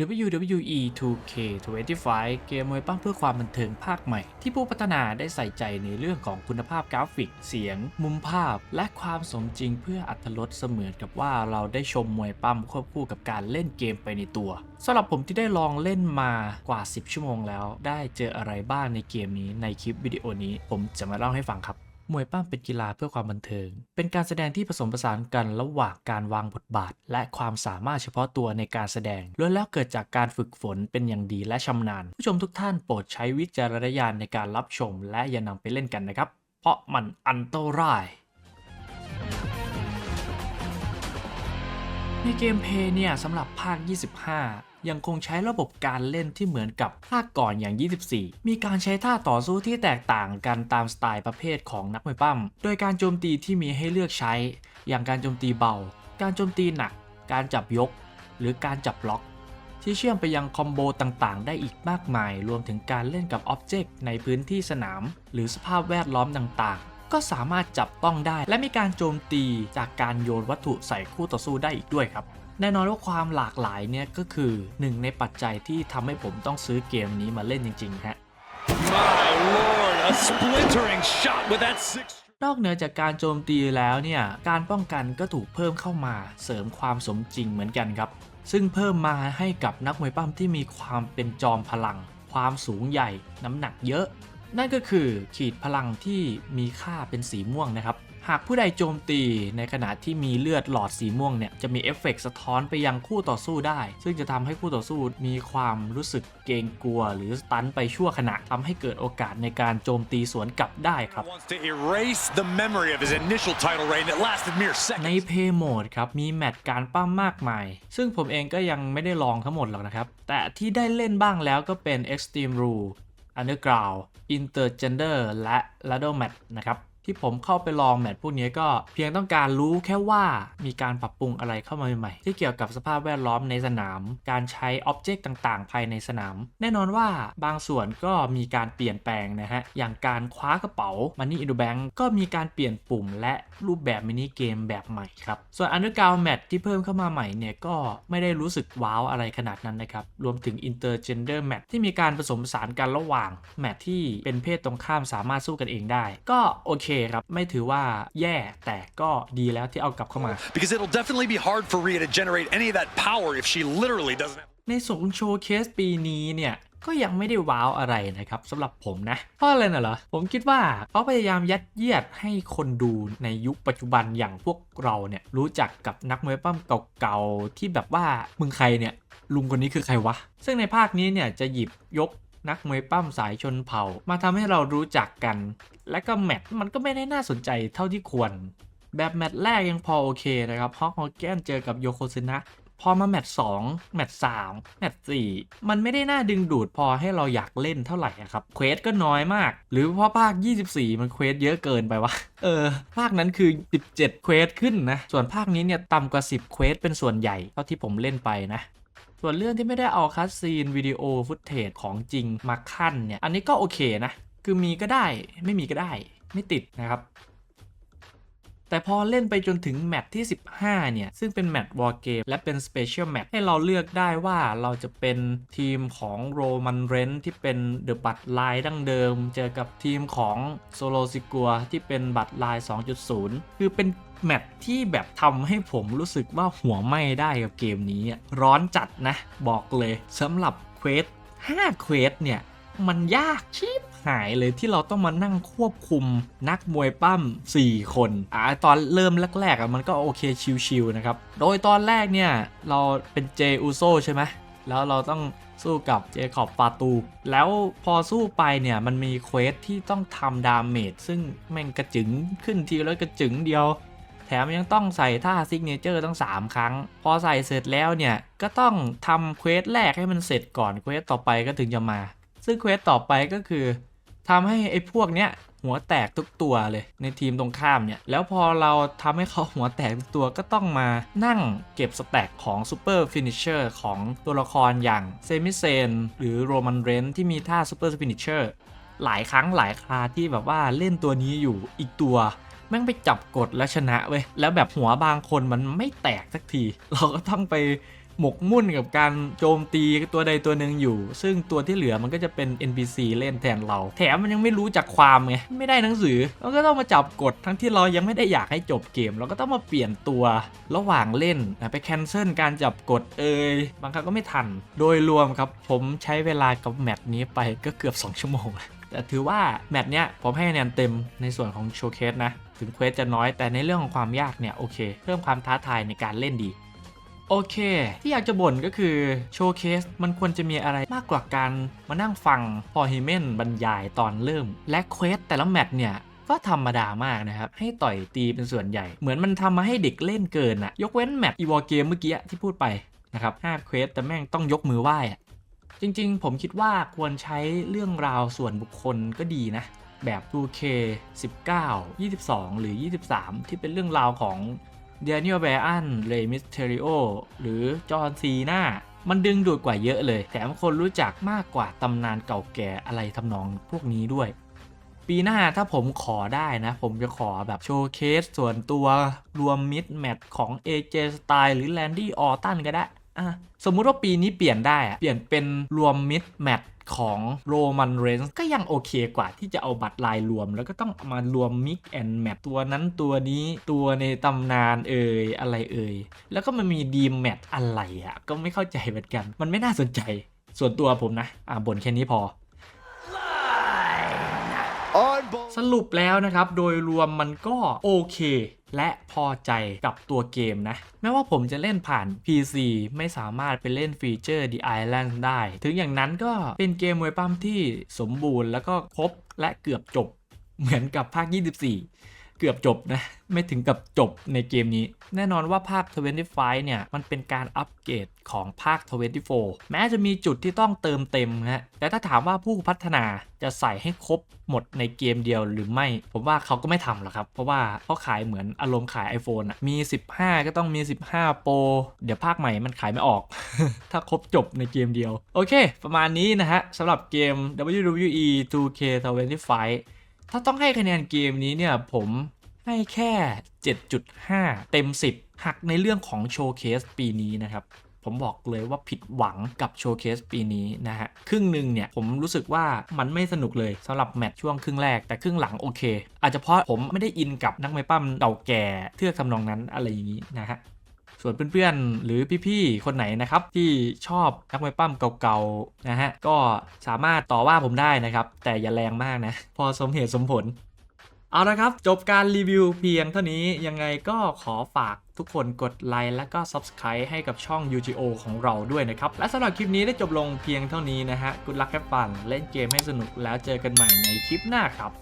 WWE 2K25 เกมมวยปั้มเพื่อความบันเทิงภาคใหม่ ที่ผู้พัฒนาได้ใส่ใจในเรื่องของคุณภาพกราฟิก เสียง มุมภาพ และความสมจริงเพื่ออัตลดเสมือนกับว่าเราได้ชมมวยปั้มควบคู่กับการเล่นเกมไปในตัวสำหรับผมที่ได้ลองเล่นมากว่า 10 ชั่วโมงแล้ว ได้เจออะไรบ้างในเกมนี้ในคลิปวิดีโอนี้ ผมจะมาเล่าให้ฟังครับ มวยปั้มเป็นกีฬาเพื่อความบันเทิง เป็นการแสดงที่ผสมผสานกันระหว่างการวางบทบาท และความสามารถเฉพาะตัวในการแสดงล้วนแล้วเกิดจากการฝึกฝนเป็นอย่างดีและชำนาญ ผู้ชมทุกท่านโปรดใช้วิจารณญาณในการรับชม และอย่านำไปเล่นกันนะครับ เพราะมันอันตรายในเกมเพย์เนี่ยสำหรับภาค 25 ยังคงใช้ระบบการเล่นที่เหมือนกับภาคก่อนอย่าง 24 มีการใช้ท่าต่อสู้ที่แตกต่างกันตามสไตล์ประเภทของนักมวยปั้ม โดยการโจมตีที่มีให้เลือกใช้ อย่างการโจมตีเบา การโจมตีหนัก การจับยก หรือการจับล็อก ที่เชื่อมไปยังคอมโบต่างๆ ได้อีกมากมาย รวมถึงการเล่นกับอ็อบเจกต์ในพื้นที่สนาม หรือสภาพแวดล้อมต่างๆก็สามารถจับต้องได้ และมีการโจมตีจากการโยนวัตถุใส่คู่ต่อสู้ได้อีกด้วยครับ แน่นอนว่าความหลากหลายเนี่ยก็คือหนึ่งในปัจจัยที่ทำให้ผมต้องซื้อเกมนี้มาเล่นจริงๆฮะ My lord, a splintering shot with that six. นอกเหนือจากการโจมตีแล้วเนี่ยการป้องกันก็ถูกเพิ่มเข้ามาเสริมความสมจริงเหมือนกันครับ ซึ่งเพิ่มมาให้กับนักมวยปั้มที่มีความเป็นจอมพลัง ความสูงใหญ่ น้ำหนักเยอะ นั่นก็คือขีดพลังที่มีค่าเป็นสีม่วงนะครับ หากผู้ใดโจมตีในขณะที่มีเลือดหลอดสีม่วงเนี่ยจะมีเอฟเฟกต์สะท้อนไปยังคู่ต่อสู้ได้ ซึ่งจะทำให้คู่ต่อสู้มีความรู้สึกเกรงกลัว หรือสตันไปชั่วขณะทำให้เกิดโอกาสในการโจมตีสวนกลับได้ครับ Wants to erase the memory of his initial title reign that lasted mere ใน seconds. เพย์โหมดครับมีแมตช์การปั้มมากมาย ซึ่งผมเองก็ยังไม่ได้ลองทั้งหมดหรอกนะครับ แต่ที่ได้เล่นบ้างแล้วก็เป็น Extreme Rule Underground Intergender และ Ladder Match นะครับ ที่ผมเข้าไปลองแมตช์พวกนี้ก็เพียงต้องการรู้แค่ว่ามีการปรับปรุงอะไรเข้ามาใหม่ๆที่เกี่ยวกับสภาพแวดล้อมในสนาม การใช้อ็อบเจกต์ต่างๆ ภายในสนาม แน่นอนว่าบางส่วนก็มีการเปลี่ยนแปลงนะฮะ อย่างการคว้ากระเป๋า Money in the Bank ก็มีการเปลี่ยนปุ่มและรูปแบบมินิเกมแบบใหม่ครับ ส่วน Underground Match ที่เพิ่มเข้ามาใหม่เนี่ยก็ไม่ได้รู้สึกว้าวอะไรขนาดนั้นนะครับ รวมถึง Intergender Match ที่มีการผสมผสานกันระหว่างแมตช์ที่เป็นเพศตรงข้ามสามารถสู้กันเองได้ ก็โอเคครับ ไม่ถือว่าแย่แต่ก็ดีแล้วที่เอากลับเข้ามา Because it'll definitely be hard for Rhea to generate any of that power if she literally doesn't have. ในส่วนโชว์เคสปีนี้เนี่ยก็ยังไม่ได้ว้าวอะไรนะครับสำหรับผมนะ เพราะอะไรน่ะเหรอ ผมคิดว่าเขาพยายามยัดเยียดให้คนดูในยุคปัจจุบันอย่างพวกเราเนี่ยรู้จักกับนักมวยปั้มเก่าๆ ที่แบบว่ามึงใครเนี่ยลุงคนนี้คือใครวะ ซึ่งในภาคนี้เนี่ยจะหยิบยก นักมวยปั้มสายชนเผ่า มาทำให้เรารู้จักกัน และก็แมตช์มันก็ไม่ได้น่าสนใจเท่าที่ควร แบบแมตช์แรกยังพอโอเคนะครับฮอกฮอกแกนเจอกับโยโคซึนะพอมาแมตช์2แมตช์3แมตช์4มันไม่ได้น่าดึงดูดพอให้เราอยากเล่นเท่าไหร่ครับ เควสก็น้อยมาก หรือเพราะภาค 24 มันเควสเยอะเกินไปวะ เออ ภาคนั้นคือ 17 เควสขึ้นนะ ส่วนภาคนี้เนี่ยต่ำกว่า 10 เควสเป็นส่วนใหญ่ เท่าที่ผมเล่นไปนะ ส่วนเรื่องที่ไม่ได้เอาคัสซีนวิดีโอฟุตเทจของจริงมาขั้นเนี่ย อันนี้ก็โอเคนะ คือมีก็ได้ไม่มีก็ได้ไม่ติดนะครับ แต่พอเล่นไปจนถึงแมตช์ที่ 15 เนี่ย ซึ่งเป็นแมตช์วอร์เกมและเป็นสเปเชียลแมตช์ให้เราเลือกได้ว่าเราจะเป็นทีมของโรมันเรนที่เป็นเดอะบัตไลน์ดั้งเดิม เจอกับทีมของโซโลซิกัวที่เป็นบัตไลน์2.0 คือเป็นแมตช์ที่แบบทำให้ผมรู้สึกว่าหัวไหม้ได้กับเกมนี้ ร้อนจัดนะ บอกเลยสำหรับเควส5เควสเนี่ย มันยากชิบ หายเลยที่เราต้องมานั่งควบคุมนักมวยปั้ม 4 คนอ่าตอนเริ่มแรกๆอะมันก็โอเคชิวๆนะครับ โดยตอนแรกเนี่ยเราเป็นเจอูโซใช่ไหมแล้วเราต้องสู้กับเจคอบฟาตู แล้วพอสู้ไปเนี่ยมันมีเควสที่ต้องทำดาเมจซึ่งแม่งกระจึงขึ้นทีแล้วกระจึงเดียว แถมยังต้องใส่ท่าซิกเนเจอร์ตั้ง 3 ครั้ง พอใส่เสร็จแล้วเนี่ย ก็ต้องทำเควสแรกให้มันเสร็จก่อนเควสต่อไปก็ถึงจะมา ซึ่งเควสต่อไปก็คือ ทำให้ไอ้พวกเนี้ยหัวแตกทุกตัวเลยในทีมตรงข้ามเนี่ย แล้วพอเราทำให้เขาหัวแตกทุกตัวก็ต้องมานั่งเก็บสแต็กของซูเปอร์ฟินิชเชอร์ของตัวละครอย่างเซมิเซนหรือโรมันเรนที่มีท่าซูเปอร์ฟินิชเชอร์หลายครั้งหลายคราที่แบบว่าเล่นตัวนี้อยู่อีกตัวแม่งไปจับกดแล้วชนะเว้ยแล้วแบบหัวบางคนมันไม่แตกสักที เราก็ต้องไป หมกมุ่นกับการโจมตีตัวใดตัวหนึ่งอยู่ ซึ่งตัวที่เหลือมันก็จะเป็น NPC เล่นแทนเรา แถมมันยังไม่รู้จักความไง ไม่ได้หนังสือเราก็ต้องมาจับกดทั้งที่เรายังไม่ได้อยากให้จบเกม เราก็ต้องมาเปลี่ยนตัวระหว่างเล่นไปแคนเซิลการจับกดเอยบางครั้งก็ไม่ทัน โดยรวมครับผมใช้เวลากับแมปนี้ไปก็เกือบ 2 ชั่วโมงแต่ถือว่าแมตช์เนี้ยผมให้คะแนนเต็มในส่วนของโชว์เคสนะ ถึงเควสจะน้อยแต่ในเรื่องของความยากเนี่ย โอเค เพิ่มความท้าทายในการเล่นดี โอเค ที่อยากจะบ่นก็คือโชว์เคสมันควรจะมีอะไรมากกว่าการมานั่งฟังพอฮิเมนบรรยายตอนเริ่ม และเควสแต่ละแมตช์เนี่ยก็ธรรมดามากนะครับ ให้ต่อยตีเป็นส่วนใหญ่ เหมือนมันทำมาให้เด็กเล่นเกินอะยกเว้นแมตช์อีวอเกมเมื่อกี้ที่พูดไปนะครับห้าเควสแต่แม่งต้องยกมือไหว้จริงๆ ผมคิดว่าควรใช้เรื่องราวส่วนบุคคลก็ดีนะ แบบ 2K 19 22 หรือ 23 ที่เป็นเรื่องราวของ เดนิเอลแบอันเรมิสเทริโอหรือจอห์นซีนามันดึงดูดกว่าเยอะเลย แถมคนรู้จักมากกว่าตำนานเก่าแก่อะไรทำนองพวกนี้ด้วย ปีหน้าถ้าผมขอได้นะ ผมจะขอแบบโชว์เคสส่วนตัวรวมมิดแมทของ AJ Style หรือ Randy Orton ก็ได้ อะ สมมุติว่าปีนี้เปลี่ยนได้อะเปลี่ยนเป็นรวมมิดแมท ของโรมันเรนส์ก็ยังโอเคกว่าที่จะเอาบัตรลายรวม แล้วก็ต้องมารวมมิกแอนแมทตัวนั้นตัวนี้ตัวในตำนานเอ่ยอะไรเอ่ยแล้วก็มันมีดีแมทอะไรอะก็ไม่เข้าใจเหมือนกัน มันไม่น่าสนใจส่วนตัวผมนะอ่าบ่นแค่นี้พอ สรุปแล้วนะครับ โดยรวมมันก็โอเค และพอใจกับตัวเกมนะ แม้ว่าผมจะเล่นผ่าน PC ไม่สามารถไปเล่นฟีเจอร์ The Island ได้ ถึงอย่างนั้นก็เป็นเกมมวยปั้มที่สมบูรณ์แล้วก็ครบและเกือบจบเหมือนกับภาค 24 เกือบจบนะ ไม่ถึงกับจบในเกมนี้ แน่นอนว่าภาค 25 เนี่ย มันเป็นการอัปเกรดของภาค 24 แม้จะมีจุดที่ต้องเติมเต็มฮะแต่ถ้าถามว่าผู้พัฒนาจะใส่ให้ครบหมดในเกมเดียวหรือไม่ ผมว่าเขาก็ไม่ทำหรอกครับ เพราะว่าเขาขายเหมือนอารมณ์ขาย iPhone อะมี 15 ก็ต้องมี 15 Pro เดี๋ยวภาคใหม่มันขายไม่ออก ถ้าครบจบในเกมเดียว โอเค ประมาณนี้นะฮะสำหรับเกม WWE 2K25 ถ้าต้องให้คะแนนเกมนี้เนี่ยผมให้แค่ 7.5 เต็ม 10 หักในเรื่องของโชว์เคสปีนี้นะครับผมบอกเลยว่าผิดหวังกับโชว์เคสปีนี้นะฮะ ครึ่งหนึ่งเนี่ย ผมรู้สึกว่ามันไม่สนุกเลยสำหรับแมตช์ช่วงครึ่งแรกแต่ครึ่งหลังโอเค อาจจะเพราะผมไม่ได้อินกับนักมวยปั้มเก่าแก่เทือกทำนองนั้นอะไรอย่างนี้นะฮะ ส่วนเพื่อนๆ หรือพี่ๆ คนไหนนะครับที่ชอบนักมวยปั้มเก่าๆนะฮะก็สามารถต่อว่าผมได้นะครับ แต่อย่าแรงมากนะ พอสมเหตุสมผล เอาละครับ จบการรีวิวเพียงเท่านี้ยังไงก็ขอฝากทุกคนกดไลค์และก็ Subscribe ให้กับช่อง UGO ของเราด้วยนะครับ และสำหรับคลิปนี้ได้จบลงเพียงเท่านี้นะฮะกุดลักแคปฟันเล่นเกมให้สนุกแล้วเจอกันใหม่ในคลิปหน้าครับ